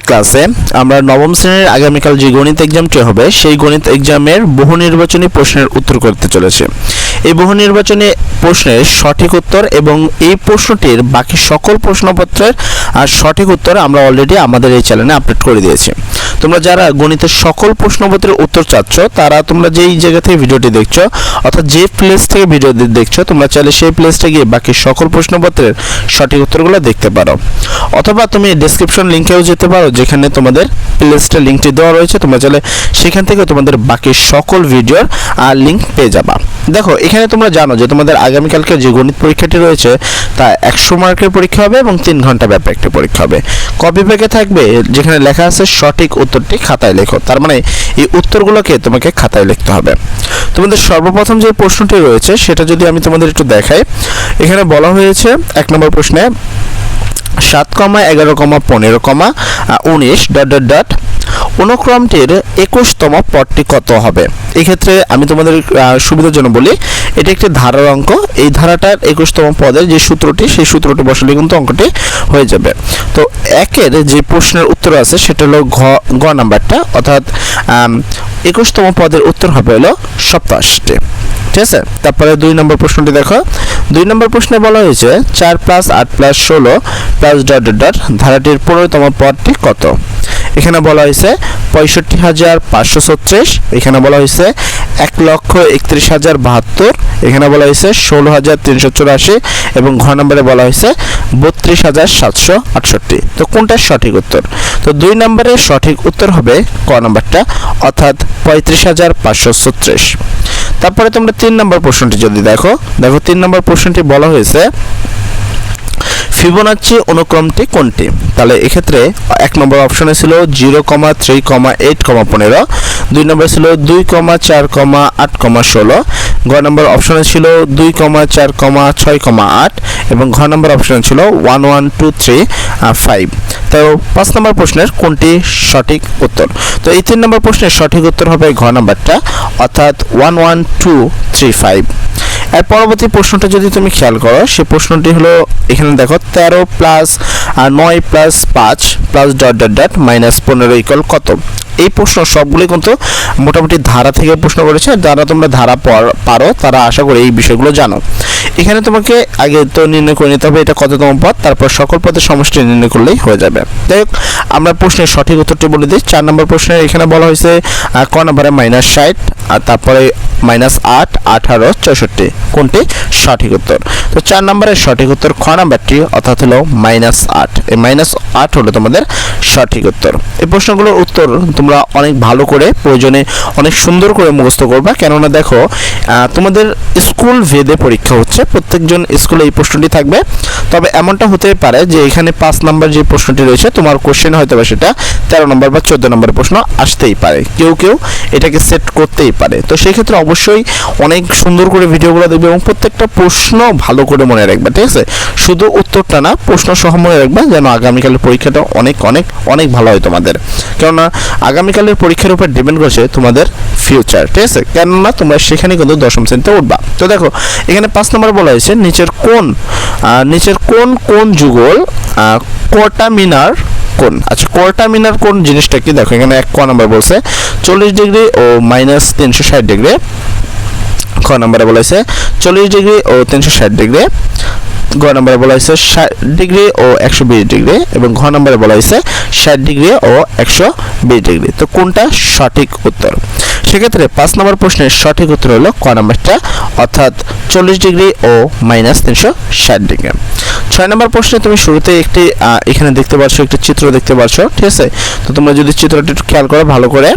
ক্লাসে আমরা নবম শ্রেণির আগামীকাল যে গণিত এক্সামটি হবে, সেই গণিত এক্সামের বহু নির্বাচনী প্রশ্নের উত্তর করতে চলেছে। এই বহু নির্বাচনী প্রশ্নের সঠিক উত্তর এবং এই প্রশ্নটির বাকি সকল প্রশ্নপত্রের আর সঠিক উত্তর আমরা অলরেডি আমাদের এই চ্যানেলে আপলোড করে দিয়েছি। তোমরা যারা গণিতের সকল প্রশ্নপত্রের উত্তর চাচ্ছ, তারা তোমরা যেই জায়গা থেকে ভিডিওটি দেখছ, অর্থাৎ যে প্লেস থেকে ভিডিও দেখছ, তোমরা চাইলে সেই প্লেসটা গিয়ে বাকি সকল প্রশ্নপত্রের সঠিক উত্তরগুলো দেখতে পারো। অথবা তুমি ডেসক্রিপশন লিঙ্কেও যেতে পারো, যেখানে তোমাদের প্লেলিস্টের লিঙ্কটি দেওয়া রয়েছে, তোমরা চাইলে সেখান থেকে তোমাদের বাকি সকল ভিডিওর আর লিঙ্ক পেয়ে যাবা। দেখো, এখানে তোমরা জানো যে তোমাদের আগামীকালকে যে গণিত পরীক্ষাটি রয়েছে, তা একশো মার্কের পরীক্ষা হবে এবং তিন ঘণ্টা ব্যাপী একটি পরীক্ষা হবে। কপি প্যাকে থাকবে, যেখানে লেখা আছে সঠিক উত্তরটি খাতায় লেখো। তার মানে এই উত্তরগুলোকে তোমাকে খাতায় লিখতে হবে। তোমাদের সর্বপ্রথম যে প্রশ্নটি রয়েছে, সেটা যদি আমি তোমাদের একটু দেখাই। এখানে বলা হয়েছে, এক নম্বর প্রশ্নে, সাত কমা এগারো কমা পনেরো কমা উনিশ, ডট ডট ডট অনুক্রমটির একুশতম পদটি কত হবে? এক্ষেত্রে আমি তোমাদের সুবিধার জন্য বলি, এটি একটি ধারার অঙ্ক। এই ধারাটার একুশতম পদের যে সূত্রটি, সেই সূত্রটি বসালে কিন্তু অঙ্কটি হয়ে যাবে। তো একের যে প্রশ্নের উত্তর আছে, সেটা হলো ঘ গ নাম্বারটা। অর্থাৎ একুশতম পদের উত্তর হবে হলো সপ্তাশটি। ঠিক আছে? তারপরে দুই নম্বর প্রশ্নটি দেখো। দুই নম্বর প্রশ্নে বলা হয়েছে, চার প্লাস আট প্লাস ষোলো প্লাস ডট ডট, ধারাটির পনেরোতম পদটি কত? এখানে বলা হয়েছে পঁয়ষট্টি হাজার পাঁচশো ছত্রিশ, এখানে বলা হয়েছে এক লক্ষ একত্রিশ হাজার বাহাত্তর, এখানে বলা হয়েছে ষোলো হাজার তিনশো চুরাশি এবং ঘ নম্বরে বলা হয়েছে বত্রিশ হাজার সাতশো আটষট্টি। তো কোনটা সঠিক উত্তর? তো দুই নম্বরের সঠিক উত্তর হবে ক নম্বরটা, অর্থাৎ পঁয়ত্রিশ হাজার পাঁচশো ছত্রিশ। তারপরে তোমরা তিন নম্বর প্রশ্নটি যদি দেখো দেখো তিন নম্বর প্রশ্নটি বলা হয়েছে ফিবোনাচ্চি অনুক্রমটি কোনটি? তাহলে এক্ষেত্রে এক নম্বর অপশনে ছিল zero comma three comma eight comma পনেরো, দুই নম্বর ছিল দুই কমা চার কমা আট কমা ষোলো গ নম্বর অপশনে ছিল দুই কমা চার কমা ছয় কমা আট এবং ঘ নম্বর অপশনে ছিল one one two three five. তো পাঁচ নম্বর প্রশ্নের কোনটি সঠিক উত্তর? তো এই তিন নম্বর প্রশ্নের সঠিক উত্তর হবে ঘ নম্বরটা, অর্থাৎ one one two three five. এর পরবর্তী প্রশ্নটা যদি তুমি খেয়াল করো, সে প্রশ্নটি হলো এখানে দেখো, তেরো প্লাস নয় প্লাস পাঁচ plus dot dot dot minus পনেরো ইকুয়াল কত? এই প্রশ্ন সবগুলোই কিন্তু মোটামুটি ধারা থেকে প্রশ্ন করেছে যারা তোমরা ধারা পারো তারা আশা করি এই বিষয়গুলো জানো। এখানে তোমাকে আগে তো নির্ণয় করে নিতে হবে এটা কততম পদ, তারপর সকল পদের সমষ্টি নির্ণয় করলেই হয়ে যাবে। যাই হোক, আমরা প্রশ্নের সঠিক উত্তরটি বলে দিই। চার নম্বর প্রশ্নে এখানে বলা হয়েছে ক নম্বরে মাইনাস ষাট, আর তারপরে মাইনাস আট, আঠারো, চৌষট্টি। কোনটি? সঠিক উত্তর। তো চার নম্বরের সঠিক উত্তর খ নাম্বারটি, অর্থাৎ হলো মাইনাস আট। এই মাইনাস আট হলো তোমাদের সঠিক উত্তর। এই প্রশ্নগুলোর উত্তর তোমরা অনেক ভালো করে প্রয়োজনে অনেক সুন্দর করে মুখস্থ করবা। কেননা দেখো তোমাদের স্কুল ভেদে পরীক্ষা হচ্ছে, প্রত্যেকজন স্কুলে এই প্রশ্নটি থাকবে। তবে এমনটা হতে পারে যে এখানে পাঁচ নম্বর যে প্রশ্নটি রয়েছে, তোমার কোশ্চেন হয়তো বা সেটা তেরো নম্বর বা চোদ্দ নম্বর প্রশ্ন আসতেই পারে। কেউ কেউ এটাকে সেট করতেই পারে। তো সেই ক্ষেত্রে অবশ্যই অনেক সুন্দর করে ভিডিওগুলো দেখবে এবং প্রত্যেকটা প্রশ্ন ভালো করে মনে রাখবে, ঠিক আছে? শুধু উত্তরটা না, প্রশ্ন সহ মনে রাখবে যেন আগামীকালের পরীক্ষাটা অনেক অনেক অনেক ভালো হয় তোমাদের। কেননা আগামীকালের পরীক্ষার উপর ডিপেন্ড করছে তোমাদের ফিউচার ঠিক আছে? কেননা তোমরা সেখানে কিন্তু দশম শ্রেণীতে উঠবা। তো দেখো, এখানে পাঁচ নম্বর বলা হয়েছে, নিচের কোন নিচের কোন কোন যুগল কোটামিনার কোন আচ্ছা কোয়ার্টামিনার কোন জিনিসটা কি? দেখো, এখানে এক ক নাম্বার বলছে, চল্লিশ ডিগ্রি ও মাইনাস তিনশো ষাট ডিগ্রি। খ নম্বরে বলা হয়েছে, চল্লিশ ডিগ্রি ও তিনশো ষাট ডিগ্রি। গ নম্বরে বলা হয়েছে ষাট ডিগ্রি ও একশো বিশ ডিগ্রি এবং ঘ নম্বরে বলা হয়েছে ষাট ডিগ্রি ও একশো বিশ ডিগ্রি। তো কোনটা সঠিক উত্তর? সেক্ষেত্রে পাঁচ নম্বর প্রশ্নের সঠিক উত্তর হলো ক নম্বরটা, অর্থাৎ চল্লিশ ডিগ্রি ও মাইনাস তিনশো ষাট ডিগ্রি। ছয় নম্বর প্রশ্নে তুমি শুরুতে একটি এখানে দেখতে পাচ্ছ একটি চিত্র দেখতে পাচ্ছ ঠিক আছে? তো তোমরা যদি চিত্রটি একটু খেয়াল করো ভালো করে।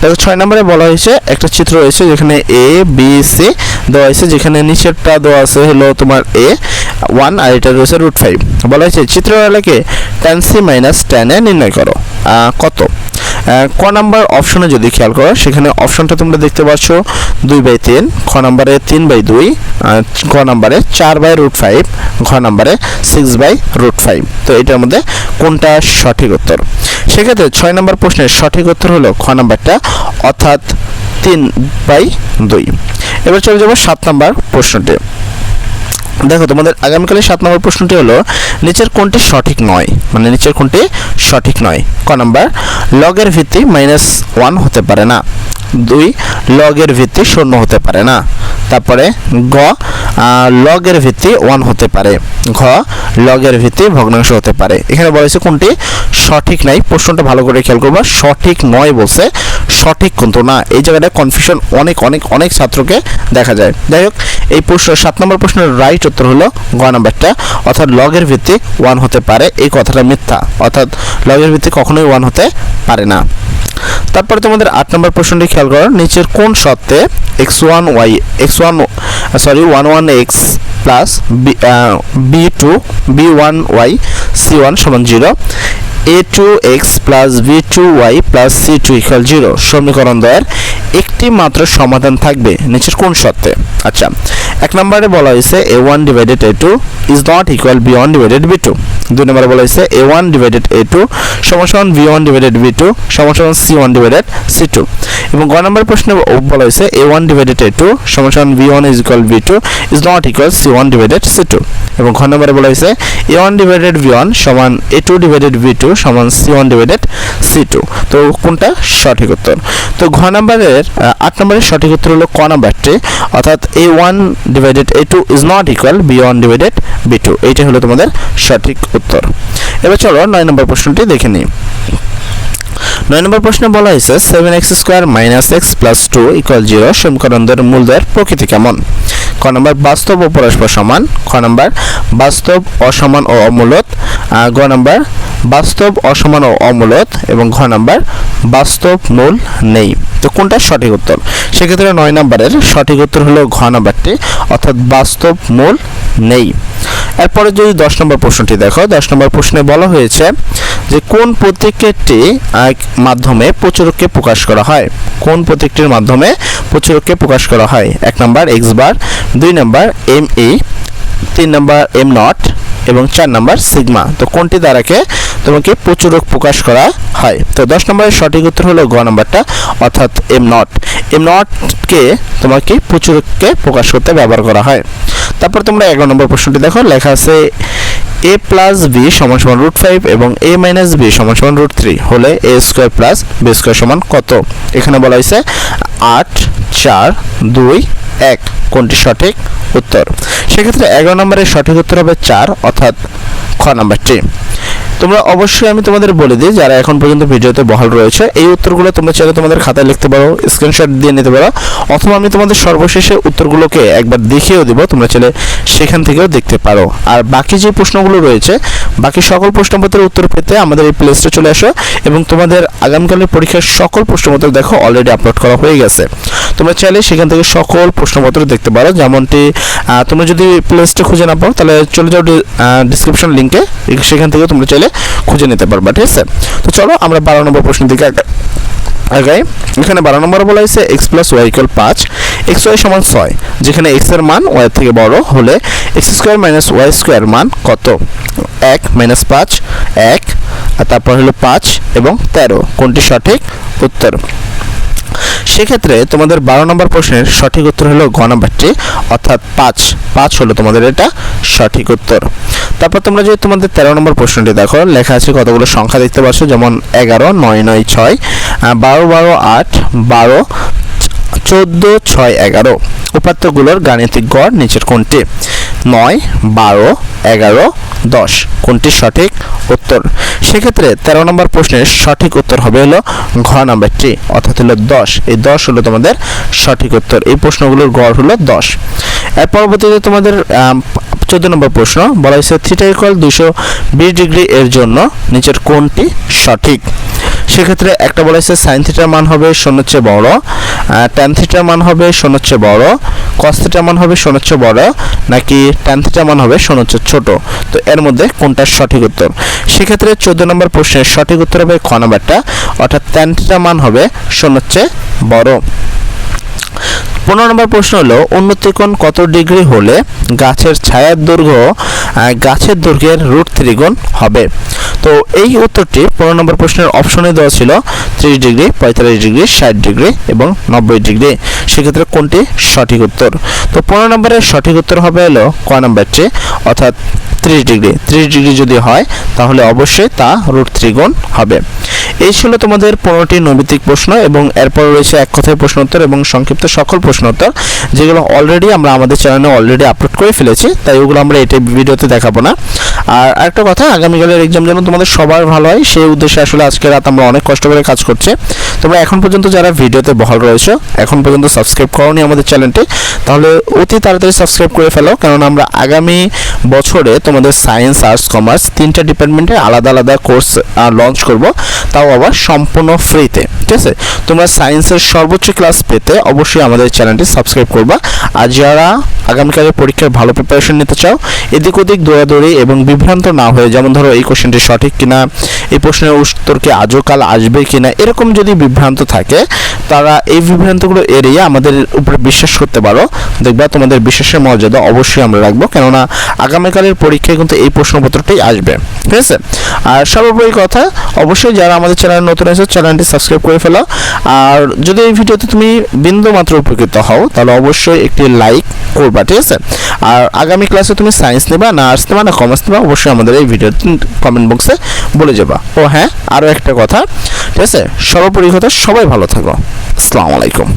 দেখো, ছয় নম্বরে বলা হয়েছে একটা চিত্র রয়েছে যেখানে এ বি সি দেওয়া হয়েছে, যেখানে নিচেরটা দেওয়া আছে হলো তোমার এ ওয়ান আর এটা রয়েছে রুট ফাইভ বলা হয়েছে চিত্র এলাকে টেন সি মাইনাস এ নির্ণয় করো। কত? ক নাম্বার অপশনে যদি খেয়াল করো, সেখানে অপশনটা তোমরা দেখতে পাচ্ছ, দুই বাই তিন, খ নাম্বারে তিন বাই দুই গ নাম্বারে চার বাই রুট ফাইভ ঘ নাম্বারে সিক্স বাই রুট ফাইভ তো এটার মধ্যে কোনটা সঠিক উত্তর? সেক্ষেত্রে ছয় নম্বর প্রশ্নের সঠিক উত্তর হলো খ নাম্বারটা অর্থাৎ তিন বাই দুই। এবার চলে যাব সাত নম্বর প্রশ্নটি। দেখো, তোমাদের আগামীকালের সাত নম্বর প্রশ্নটি হলো, নিচের কোনটি সঠিক নয়? মানে নিচের কোনটি সঠিক নয়? ক নাম্বার, লগের ভিত্তি মাইনাস ওয়ান হতে পারে না। দুই, লগের ভিত্তি শূন্য হতে পারে না। তারপরে গ লগের ভিত্তি ওয়ান হতে পারে। ঘ, লগের ভিত্তি ভগ্নাংশ হতে পারে। এখানে বলেছে কোনটি? সঠিক নাই, প্রশ্নটা ভালো করে খেয়াল করবা। সঠিক নয় বলছে, সঠিক কিন্তু না। এই জায়গাটা কনফিউশন অনেক অনেক অনেক ছাত্রকে দেখা যায়। যাই হোক, এই প্রশ্ন, সাত নম্বর প্রশ্নের রাইট উত্তর হলো গ নাম্বারটা। অর্থাৎ লগের ভিত্তি ওয়ান হতে পারে। এই কথাটা মিথ্যা। অর্থাৎ লগের ভিত্তি কখনোই ওয়ান হতে পারে না। তারপরে তোমাদের আট নম্বর প্রশ্নটি খেয়াল করো, নিচের কোন সত্ত্বে X one Y X one sorry one one X plus B two B one Y C one সমান zero A two X plus B two Y plus C two equal zero সমীকরণ দ্বয়ের একটি মাত্র সমাধান থাকবে নিচের কোন সত্ত্বে আচ্ছা এক নম্বরে বলা হয়েছে a one divided a two is not equal b one divided b two দুই নম্বরে বলা হয়েছে a one divided a two সমান b one divided b two সমান c one divided c two এবং গ নম্বর প্রশ্নে বলা হয়েছে a one divided a two সমান b one is equal b two is not equal c one divided c two এবং ঘ নম্বরে বলা হয়েছে a one divided b one সমান a two divided b two সমান c one divided c two তো কোনটা সঠিক উত্তর? তো ঘ নম্বরের আট নম্বরের সঠিক উত্তর হলো ক নাম্বারটি, অর্থাৎ a one divided a two is not equal b one divided b two এইটাই হলো তোমাদের সঠিক উত্তর। এবার চলো নয় নম্বর প্রশ্নটি দেখে নিই। নয় নম্বর প্রশ্নে বলা হয়েছে seven x square minus x plus two equal zero সমীকরণদের মূলদের প্রকৃতি কেমন? ক নম্বর, বাস্তব ও পরস্পর সমান। খ নম্বর, বাস্তব, অসমান ও অমূলত। গ নম্বর, বাস্তব, অসমান ও অমূলত। এবং ঘ নম্বর, বাস্তব মূল নেই। তো কোনটা সঠিক উত্তর? সেক্ষেত্রে নয় নম্বরের সঠিক উত্তর হলো ঘ নম্বরটি, অর্থাৎ বাস্তব মূল নেই। এরপরে যদি দশ নম্বর প্রশ্নটি দেখো, দশ নম্বর প্রশ্নে বলা হয়েছে যে কোন প্রতীকটি মাধ্যমে প্রচুরককে প্রকাশ করা হয়? কোন প্রতীকটির মাধ্যমে প্রচুরককে প্রকাশ করা হয়? এক নম্বর এক্স বার দুই নম্বর এম ই তিন নম্বর এম নট এবং চার নম্বর সিগমা। তো কোনটি দ্বারাকে তোমাকে প্রচুরক প্রকাশ করা হয়? তো দশ নম্বরের সঠিক উত্তর হলো গ নম্বরটা, অর্থাৎ এম নট এম নটকে তোমাকে প্রচুরককে প্রকাশ করতে ব্যবহার করা হয়। তারপর তোমরা এগারো নম্বর প্রশ্নটি দেখো, লেখা আছে এ প্লাস বি সমান সমান রুট ফাইভ এবং এ মাইনাস বি সমান সমান রুট থ্রি হলে a square plus b square সমান কত? এখানে বলা হয়েছে আট, চার, দুই, এক। কোনটি সঠিক উত্তর? সেক্ষেত্রে এগারো নম্বরের সঠিক উত্তর হবে চার, অর্থাৎ খ নাম্বারটি। তোমরা অবশ্যই আমি তোমাদের বলে দিই, যারা এখন পর্যন্ত ভিডিওতে বহাল রয়েছে, এই উত্তরগুলো তোমরা চাইলে তোমাদের খাতায় লিখতে পারো স্ক্রিনশট দিয়ে নিতে পারো, অথবা আমি তোমাদের সর্বশেষে উত্তরগুলোকে একবার দেখিয়েও দিব, তোমরা চাইলে সেখান থেকেও দেখতে পারো। আর বাকি যে প্রশ্নগুলো রয়েছে, বাকি সকল প্রশ্নপত্রের উত্তর পেতে আমাদের এই প্লেসটা চলে আসো, এবং তোমাদের আগামীকালের পরীক্ষার সকল প্রশ্নপত্র দেখো অলরেডি আপলোড করা হয়ে গেছে। তোমরা চাইলে সেখান থেকে সকল প্রশ্নপত্র দেখতে পারো। যেমনটি তোমরা যদি প্লেসটা খুঁজে না পাও, তাহলে চলে যাও ডিসক্রিপশন লিঙ্কে সেখান থেকে তোমরা চাইলে খুঁজে নিতে পারবা, ঠিক আছে? তো চলো আমরা বারো নম্বর প্রশ্নের দিকে আগে, আগাই। এখানে বারো নম্বর বলা হয়েছে এক্স প্লাস ওয়াই ইকুয়াল পাঁচ। এক্স ওয়াই সমান ছয়, যেখানে এক্সের মান ওয়াই থেকে বড় হলে x square minus y square মান কত? এক মাইনাস পাঁচ, এক, আর তারপর হলো পাঁচ এবং তেরো। কোনটি সঠিক? উত্তর। সেক্ষেত্রে তোমাদের বারো নম্বর প্রশ্নের সঠিক উত্তর হলো ঘ নাম্বারটি, অর্থাৎ পাঁচ। পাঁচ হলো তোমাদের এটা সঠিক উত্তর। তারপর তোমরা যদি তোমাদের তেরো নম্বর প্রশ্নটি দেখো, লেখা আছে কতগুলো সংখ্যা দেখতে পাচ্ছ যেমন এগারো, নয় নয়, ছয় বারো বারো, আট, বারো চোদ্দ, ছয়, এগারো। উপাত্তগুলোর গাণিতিক গড় নিচের কোনটি? নয়, বারো, এগারো, দশ। কোনটি সঠিক উত্তর? সেক্ষেত্রে তেরো নম্বর প্রশ্নের সঠিক উত্তর হবে হলো ঘ নাম্বারটি, অর্থাৎ হলো দশ। এই দশ হলো তোমাদের সঠিক উত্তর। এই প্রশ্নগুলোর গড় হলো দশ। এর পরবর্তীতে তোমাদের চোদ্দ নম্বর প্রশ্ন, বলা হয়েছে থিটা ইকুয়াল দুশো বিশ ডিগ্রি এর জন্য নিচের কোনটি সঠিক? সেক্ষেত্রে একটা বলা হয়েছে সাইন থিটার মান হবে শূন্যের চেয়ে বড়। ট্যান থিটার মান হবে শূন্যের চেয়ে বড় কস থিটার মান হবে শূন্যের চেয়ে বড়, নাকি ট্যান থিটার মান হবে শূন্যের চেয়ে ছোট। তো এর মধ্যে কোনটা সঠিক উত্তর? সেক্ষেত্রে চোদ্দ নম্বর প্রশ্নের সঠিক উত্তর হবে খ নাম্বারটা, অর্থাৎ ট্যান থিটার মান হবে শূন্যের চেয়ে বড়। পনেরো নম্বর প্রশ্ন হলো উন্নতিকোণ কত ডিগ্রি হলে গাছের ছায়ার দৈর্ঘ্য গাছের দৈর্ঘ্যের রুট ত্রিগুণ হবে? তো এই উত্তরটি পনেরো নম্বর প্রশ্নের অপশনে দেওয়া ছিল ত্রিশ ডিগ্রি, পঁয়তাল্লিশ ডিগ্রি, ষাট ডিগ্রি এবং নব্বই ডিগ্রি। সেক্ষেত্রে কোনটি সঠিক উত্তর? তো পনেরো নম্বরের সঠিক উত্তর হবে হলো ক নম্বরটি, অর্থাৎ ত্রিশ ডিগ্রি। ত্রিশ ডিগ্রি যদি হয়, তাহলে অবশ্যই তা রুট ত্রিগুণ হবে। এই ছিল তোমাদের পনেরোটি নৈমিত্তিক প্রশ্ন এবং এরপর রয়েছে এক কথায় প্রশ্ন উত্তর এবং সংক্ষিপ্ত সকল প্রশ্ন উত্তর যেগুলো অলরেডি আমরা আমাদের চ্যানেলে অলরেডি আপলোড করে ফেলেছি, তাই ওগুলো আমরা এটাই ভিডিওতে দেখাবো না। আর একটা কথা, আগামীকালের এক্সাম যেন তোমাদের সবার ভালো হয়, সেই উদ্দেশ্যে আসলে আজকে রাত আমরা অনেক কষ্ট করে কাজ করছি। তোমরা এখন পর্যন্ত যারা ভিডিওতে বহাল রয়েছে, এখন পর্যন্ত সাবস্ক্রাইব করোনি আমাদের চ্যানেলটি তাহলে অতি তাড়াতাড়ি সাবস্ক্রাইব করে ফেলো, কারণ আমরা আগামী বছরে তোমাদের সায়েন্স আর্টস কমার্স তিনটা ডিপার্টমেন্টে আলাদা আলাদা কোর্স লঞ্চ করব। তাও আবার সম্পূর্ণ ফ্রিতে ঠিক আছে? তোমরা সায়েন্সের সর্বোচ্চ ক্লাস পেতে অবশ্যই আমাদের চ্যানেলটি সাবস্ক্রাইব করবা। আর যারা আগামীকালের পরীক্ষার ভালো প্রিপারেশন নিতে চাও এদিক ওদিক দৌড়াদৌড়ি এবং বিভ্রান্ত না হয়ে, যেমন ধরো এই কোশ্চেনটি সঠিক কিনা এই প্রশ্নের উত্তর কি আজও কাল আসবে কিনা? এরকম যদি বিভ্রান্ত থাকে, তারা এই বিভ্রান্তগুলো এড়িয়ে আমাদের উপরে বিশ্বাস করতে পারো। দেখবা তোমাদের বিশ্বাসের মর্যাদা অবশ্যই আমরা রাখব। কেননা আগামীকালের পরীক্ষায় কিন্তু এই প্রশ্নপত্রটাই আসবে। ঠিক আছে? আর সর্বোপরি কথা, অবশ্যই যারা আমাদের চ্যানেল নতুন আছে চ্যানেলটি সাবস্ক্রাইব করে ফেলো। আর যদি এই ভিডিওতে তুমি বিন্দু মাত্র উপকৃত হও, তাহলে অবশ্যই একটি লাইক করবা, ঠিক আছে? আর আগামী ক্লাসে তুমি সায়েন্স নেবা না আর্টস নেবা, না কমার্স নেবা, অবশ্যই আমাদের এই ভিডিও কমেন্ট বক্সে বলে যাবা। ও হ্যাঁ আরও একটা কথা। ঠিক আছে? সর্বোপরি কথা সবাই ভালো থাকো। আসসালামু আলাইকুম।